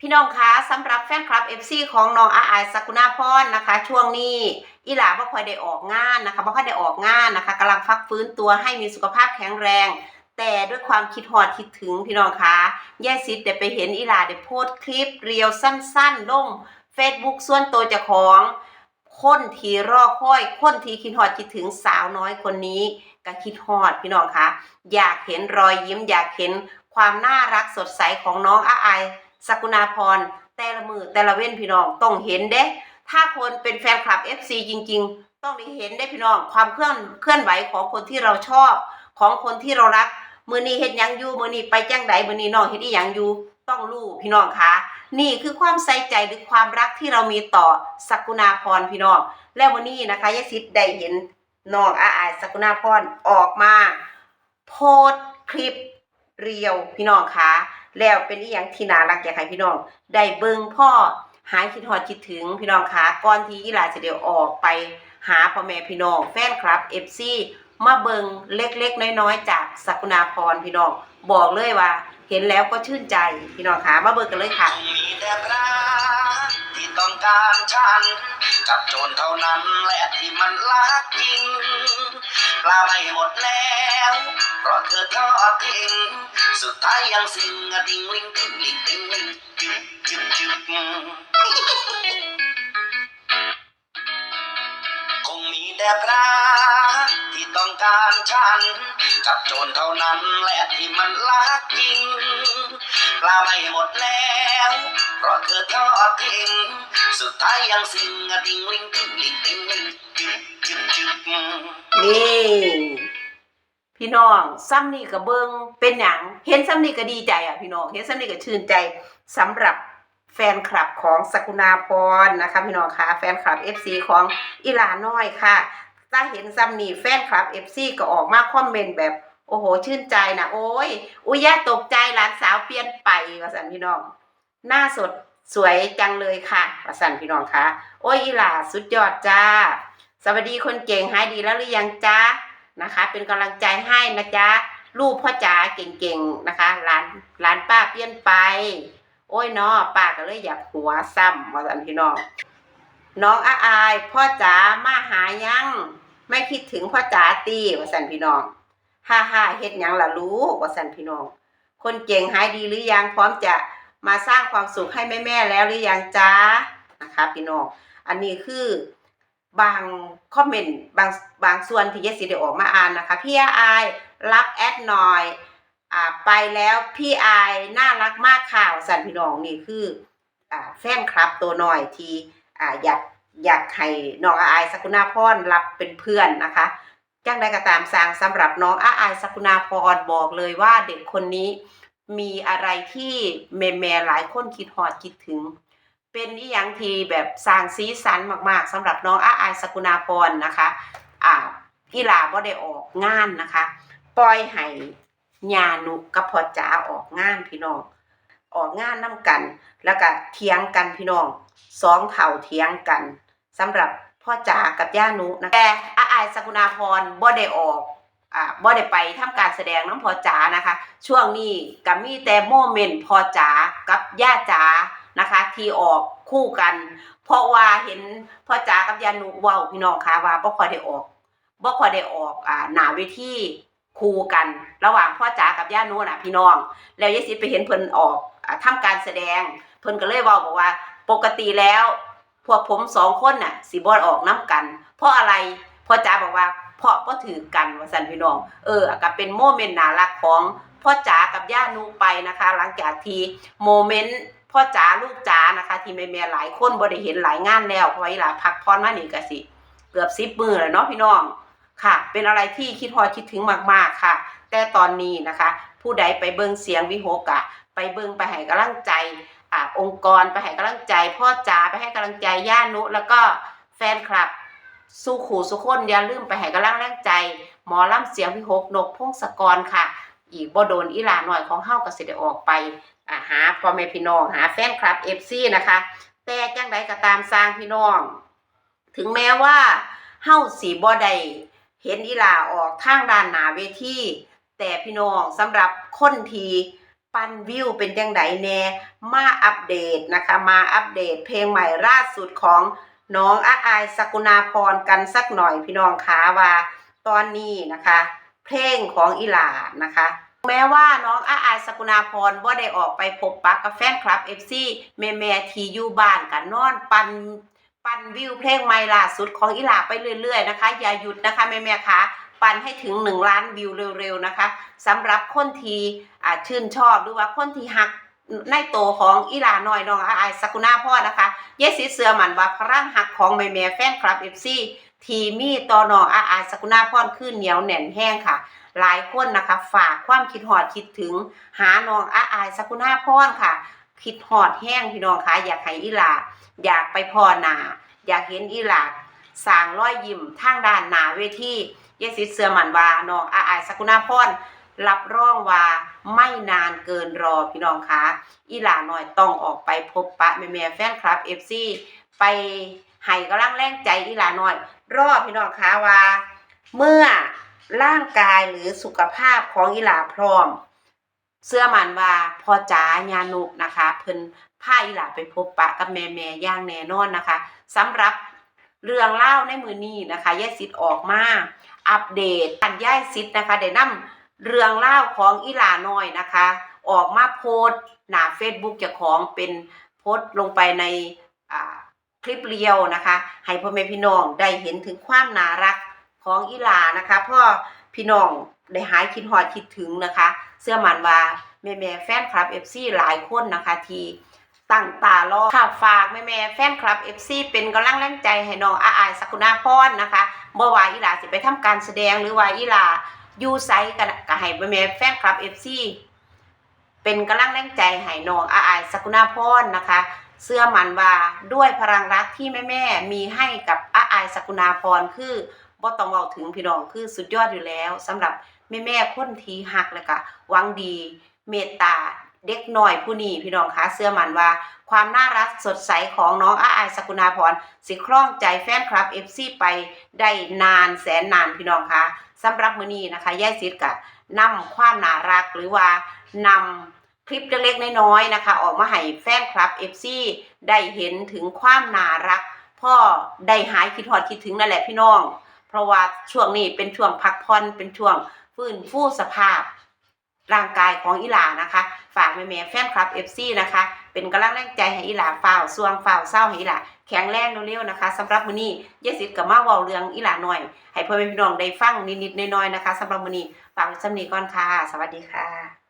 พี่น้องคะสำหรับแฟนคลับ FC ของน้องอาอายสักุณาพรนะคะ ช่วงนี้อีหลาบ่ค่อยได้ออกงานนะคะบ่ค่อยได้ออกงานนะคะกำลังฟักฟื้นตัวให้มีสุขภาพแข็งแรง แต่ด้วยความคิดหอดคิดถึงพี่น้องคะย่ายซิดได้ไปเห็นอีหลาได้โพสต์คลิปเรียวสั้นๆ ลง Facebook ส่วนตัวเจ้าของคนที่รอคอยคนที่คิดฮอดคิดถึงสาวน้อยคนนี้ก็คิดฮอดพี่น้องคะอยากเห็นรอยยิ้ม อยากเห็นความน่ารักสดใสของน้องอาอาย สกุณาพร แต่ละมือแต่ละเว้นพี่น้องต้องเห็นเด้ ถ้าคนเป็นแฟนคลับ FC จริง ๆ ต้องได้เห็นได้พี่น้อง ความเคลื่อนเคลื่อนไหวของคนที่เราชอบ ของคนที่เรารัก มือนี้เฮ็ดยังอยู่มือนี้ไปจังใดมือนี้น้องเฮ็ดอีหยังอยู่ต้องรู้พี่น้องคะนี่คือความใส่ใจหรือความรักที่เรามีต่อสกุณาพรพี่น้องและวันนี้นะคะยายสิทธิ์ได้เห็นน้องอาอายสกุณาพรออกมา โพสคลิปเรียวพี่น้องคะ แล้วเป็นอีหยังที่น่ารักอยากให้พี่น้อง ได้เบิ่งพ่อหายคิดฮอดคิดถึงพี่น้องคะก่อนที่อีหลาจะเดี๋ยวออกไปหาพ่อแม่พี่น้องแฟนคลับ FC มาเบิงเล็กๆ น้อยๆ จากสกุณาพรพี่น้อง บอกเลยว่า เห็นแล้วก็ชื่นใจพี่น้องคะมาเบิงกันเลยค่ะมีแต่รักที่ต้องการฉัน กับโจรเท่านั้นแหละที่มันรักจริงปลาไม่หมดแล้วเพราะเธอทอดทิ้งสุดท้ายยังสิงอะดิ่งลิงติ้งลิงติ้งลิงจึ๊บจึ๊บจึ๊บคงมีแต่รักที่ต้อง การฉัน กับโจรเท่านั้นแหละที่มันรักจริงปลาไม่หมดแล้วเพราะเธอทอดทิ้งสุดท้ายยังสิงอะดิ่งลิงติ้งลิงติ้งลิงจึ๊บจึ๊บจึ๊บนี่พี่น้องซ้ำนี่ก็เบิงเป็นหยัง เห็นซ้ำนี่ก็ดีใจอะพี่น้อง เห็นซ้ำนี่ก็ชื่นใจสำหรับแฟนคลับของสกุณาพรนะคะพี่น้องคะแฟนคลับ FC ของอีหลาน้อยค่ะ ถ้าเห็นซ้ำนี่แฟนคลับ FC ก็ออกมาคอมเมนต์แบบโอ้โห ชื่นใจนะโอ้ย อุยย่าตกใจหลานสาวเปลี่ยนไปว่าสันพี่น้อง หน้าสดสวยจังเลยค่ะว่าสันพี่น้องคะโอ้ยอีหลาสุดยอดจ้า สวัสดีคนเก่งหายดีแล้วหรือยังจ๊ะนะคะ เป็นกำลังใจให้นะจ๊ะลูกพ่อจ๋าเก่งๆนะคะหลานหลานป้าเปลี่ยนไป โอ้ยเนาะป้าก็เลยอยากหัวซ้ำว่าสันพี่น้อง น้องอาอาย พ่อจ๋ามาหายัง ไม่คิดถึงพ่อจ๋าตีว่าสันพี่น้องฮ่าฮ่าเฮ็ดยังล่ะลูกว่าสันพี่น้อง คนเก่งหายดีหรือยังพร้อมจะมาสร้างความสุขให้แม่ๆแล้วหรือยังจ๊ะนะคะพี่น้องอันนี้คือบางคอมเมนต์บางบางส่วนที่ยายสิได้ออกมาอ่านนะคะพี่อายรับแอดหน่อยอ่าไปแล้วพี่อายน่ารักมากข่าวสันพี่น้องนี่คืออ่าแฟนคลับตัวหน่อยที่อ่าอยาก อยากให้น้องอาอายสกุณาพรรับเป็นเพื่อนนะคะจังใดก็ตามสร้างสำหรับน้องอาอายสกุณาพรบอกเลยว่าเด็กคนนี้มีอะไรที่แม่ๆหลายคนคิดฮอดคิดถึง เป็นอีหยังทีแบบสร้างสีสันมากๆสำหรับน้องอาอายสกุณาพรนะคะอ่าพี่ลาบ่ได้ออกงานนะคะ ปล่อยให้ญานุกับพอจ๋าออกงานพี่น้องออกงานนํกัน แล้วก็เถียงกันพี่น้องสองเผ่าเถียงกัน สำหรับพ่อจ๋ากับย่านุนะแต่อาอายสกุณาพรบ่ได้ออกอ่าบ่ได้ไปทำการแสดงน้ำพ่อจ๋านะคะ ช่วงนี้ก็มีแต่โมเมนต์พ่อจ๋ากับย่าจ๋านะคะ ที่ออกคู่กัน เพราะว่าเห็นพ่อจ๋ากับย่านุว้าพี่น้องคะว่าบ่ค่อยได้ออกบ่ค่อยได้ออกอ่าหน้าเวทีคู่กัน ระหว่างพ่อจ๋ากับย่านุน่ะพี่น้อง แล้วยายสิไปเห็นเพิ่นออกอ่าทำการแสดง เพิ่นก็เลยเว้าบอกว่า ปกติแล้ว พวกผมสองคนน่ะสิบ่ออกน้กัน เพราะอะไรพ่อจ๋าบอกว่า เพราะบ่ถือกันว่าซั่นพี่น้อง เออก็เป็นโมเมนต์น่ารักของพ่อจ๋ากับย่านุไปนะคะ หลังจากที่โมเมนต์พ่อจ๋าลูกจ๋านะคะ ที่แม่ๆหลายคนบ่ได้เห็นหลายงานแล้วเพราะว่าอีหลาพักพรมานี่ก็สิเกือบ10มื้อแล้วเนาะพี่น้องค่ะ เป็นอะไรที่คิดฮอคิดถึงมากๆค่ะ แต่ตอนนี้นะคะ ผู้ใดไปเบิ่งเสียงวิหกอะไปเบิ่งไปให้กำลังใจ องค์กรไปให้กำลังใจ พ่อจ๋าไปให้กำลังใจย่านุ แล้วก็แฟนคลับ สู้ขู่สุคนอย่าลืมไปให้กำลังแรงใจ หมอลำเสียงวิหกนกพงศกรค่ะ อีกบ่โดนอีหลาหน่อยของเฮาก็สิได้ออกไปาหาพ่อแม่พี่น้องหาแฟนคลับ FC นะคะ แต่จังใดก็ตามสร้างพี่น้อง ถึงแม้ว่าเฮาสิบ่ได้เห็นอีหลาออกทางด้านหน้าเวทีแต่พี่น้องสำหรับคนที่ ปันวิวเป็นจังไดแน่มาอัปเดตนะคะ มาอัปเดตเพลงใหม่ล่าสุดของน้องอาอายสกุณาพรกันสักหน่อยพี่น้องคะว่า ตอนนี้นะคะ เพลงของอีหลานะคะ แม้ว่าน้องอาอายสกุณาพรว่าได้ออกไปพบปะกับแฟนคลับ FC แม่แม่ที่อยู่บ้านกันนอนปันปันวิวเพลงใหม่ล่าสุดของอีหลาไปเรื่อยๆนะคะ อย่าหยุดนะคะแม่แม่คะ ปันให้ถึง 1 ล้านวิวเร็วๆนะคะสำหรับคนที่อ่าชื่นชอบหรือว่าคนที่หักในโตของอีหลาน้อยน้องอาอายสกุณาพรนะคะเยสิเสือหมันว่าพลังหักของแม่แม่แฟนคลับ FC ทีมีต่อน้องอาอายสกุณาพรขึ้นเหนียวแน่นแห้งค่ะ หลายคนนะคะฝากความคิดหอดคิดถึงหาน้องอาอายสกุณาพรค่ะ คิดหอดแห้งพี่น้องคะอยากให้อีหลาอยากไปพ่อนาอยากเห็นอีหลา สร้างรอยยิ้มทางด้านหนาเวทีเยสิเสือหมันว่าน้องอาอายสกุณาพรรับรองว่าไม่นานเกินรอพี่น้องคะอีหลาหน่อยต้องออกไปพบปะแม่แม่แฟนคลับเอฟซีไปให้กำลังแรงใจอีหลาหน่อย รอพี่น้องคะว่า เมื่อร่างกายหรือสุขภาพของอีหลาพร้อม เสื้อมันว่าพอจ๋าญานุนะคะ เพิ่นพาอีหลาไปพบปะกับแม่แม่ย่างแน่นอนนะคะสำหรับ เรื่องเล่าในมือนี้นะคะยายสิทธิ์ออกมาอัปเดตอันยายสิทธิ์นะคะได้นำเรื่องเล่าของอีหลาน้อยนะคะ ออกมาโพสต์หน้า Facebook เจ้าของเป็นโพสต์ลงไปในคลิปเรียวนะคะ ให้พ่อแม่พี่น้องได้เห็นถึงความน่ารักของอีหลานะคะพ่อพี่น้องได้หายคิดฮอดคิดถึงนะคะ เสื้อมันว่าแม่แม่แฟนคลับ FC หลายคนนะคะที่ ตั้งตารอค่ะฝากแม่แม่แฟนคลับ FC เป็นกำลังแรงใจให้น้องอาอายสักุณาพรนะคะบ่ว่าอีลาสิไปทำการแสดงหรือว่าอีลาอยู่ไซกันก็ให้แม่แม่แฟนคลับ FC เป็นกำลังแรงใจให้น้องอาอายสักุณาพรนะคะเสื้อมันว่าด้วยพลังรักที่แม่แม่มีให้กับอาอายสกุณาพรคือบ่ต้องเว้าถึงพี่น้องคือสุดยอดอยู่แล้วสำหรับแม่แม่คนทีหักแล้วก็หวังดี เมตตา เด็กหน้อยผู้นี้พี่น้องคะเสื้อมันว่า ความน่ารักสดใสของน้องอาอายสกุณาพรสิคล้องใจแฟนคลับ FC ไปได้นานแสนนานพี่น้องคะสำหรับมือนี้นะคะยายซิดกะนำความน่ารักหรือว่านำคลิปเล็กๆน้อยๆนะคะ ออกมาให้แฟนคลับ FC ได้เห็นถึงความน่ารัก พ่อได้หายคิดฮอดคิดถึงนั่นแหละพี่น้อง เพราะว่าช่วงนี้เป็นช่วงพักผ่อนเป็นช่วงฟื้นฟูสภาพ ร่างกายของอีหลานะคะ ฝากแม่แม่แฟนคลับเอฟซีนะคะ เป็นกำลังแรงใจให้อีหลาฝ่าวซวงฝ่าวเศร้าให้อีหลาแข็งแรงเร็วๆนะคะสำหรับมื้อนี้ยายสิทธิ์กับมาเว้าเรื่องอีหลาหน่อย ให้พ่อแม่พี่น้องได้ฟังนิดๆน้อยๆนะคะสำหรับมื้อนี้ฝากไว้สำนี้ก่อนค่ะ สวัสดีค่ะ